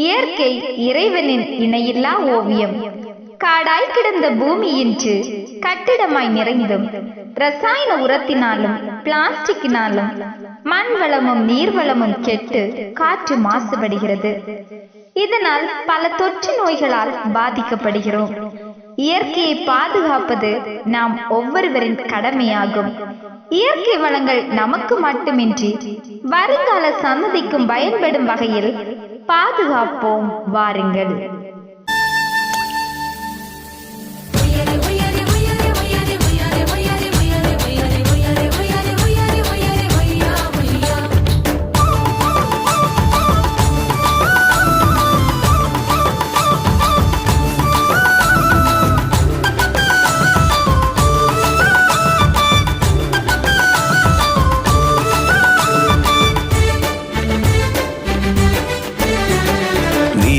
இயற்கை இறைவனின் இணையில்லா ஓவியம். காடாய் கிடந்த பூமி இன்று கட்டிடமாய் நிறைந்தும் ரசாயன உரத்தினாலும் பிளாஸ்டிக்கினாலும் மண் வளமும் நீர்வளமும் கெட்டு காற்று மாசுபடுகிறது. இதனால் பல தொற்று நோய்களால் பாதிக்கப்படுகிறோம். இயற்கையை பாதுகாப்பது நாம் ஒவ்வொருவரின் கடமையாகும். இயற்கை வளங்கள் நமக்கு மட்டுமின்றி வருங்கால சந்ததிக்கும் பயன்படும் வகையில் பாதுகாப்போம். வாருங்கள்.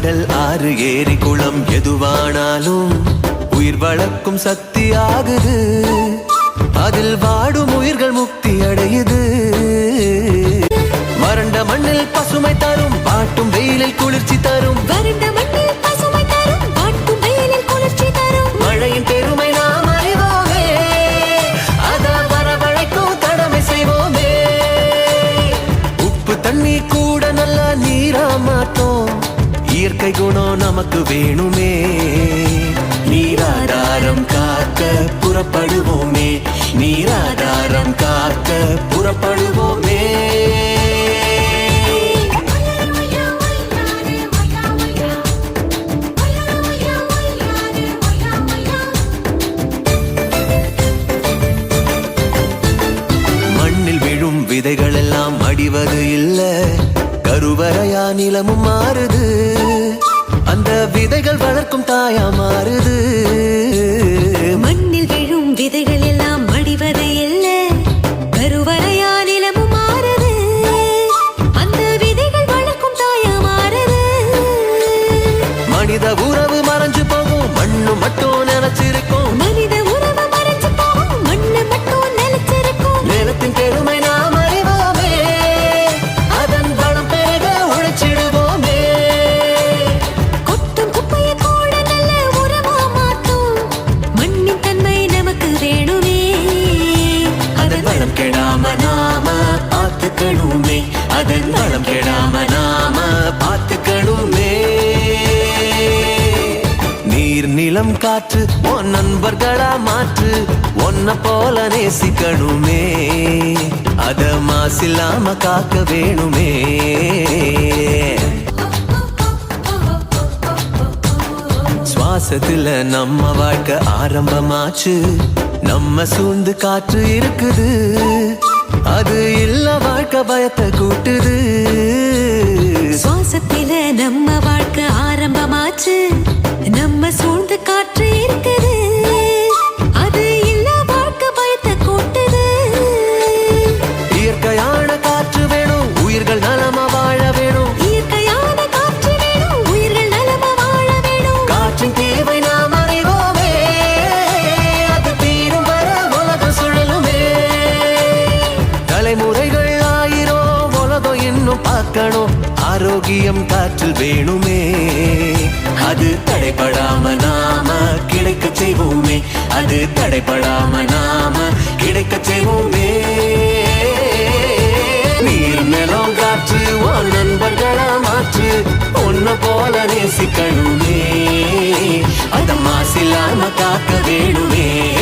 கடல் ஆறு ஏரி குளம் எதுவானாலும் உயிர் வளர்க்கும் சக்தி ஆகுது. அதில் வாடும் உயிர்கள் முக்தி அடையுது. வறண்ட மண்ணில் பசுமை தரும் பாட்டும் வெயிலில் குளிர்ச்சி தரும். இயற்கை குணம் நமக்கு வேணுமே. நீராதாரம் காக்க புறப்படுவோமே. நீராதாரம் காக்க புறப்படுவோமே. மண்ணில் விழும் விதைகள் எல்லாம் அடிவது இல்லை. கருவறையா நிலமும் மாறுது. அந்த விதைகள் வளர்க்கும் தாயா மாறுது. மண் இளம் காற்று உன் நண்பர்களா மாற்று ஒன்ன போல நேசிக்கணுமே. அத மாசில்லாம காக்க வேணுமே. சுவாசத்துல நம்ம வாழ்க்கை ஆரம்பமாச்சு. நம்ம சூழ்ந்து காற்று இருக்குது. அது இல்ல வாழ்க்கை பயத்தை கூட்டுது. பார்க்கணும். ஆரோக்கியம் காற்றில் வேணுமே. அது தடைபடாம நாம கிடைக்க செய்வோமே. அது தடைபடாம நாம கிடைக்க செய்வோமே. நீர் நிலம் காற்று உன் நண்பர்களா மாற்று பொண்ணு போல நேசிக்கணுமே. அத மாசில்லாம காக்க வேணுமே.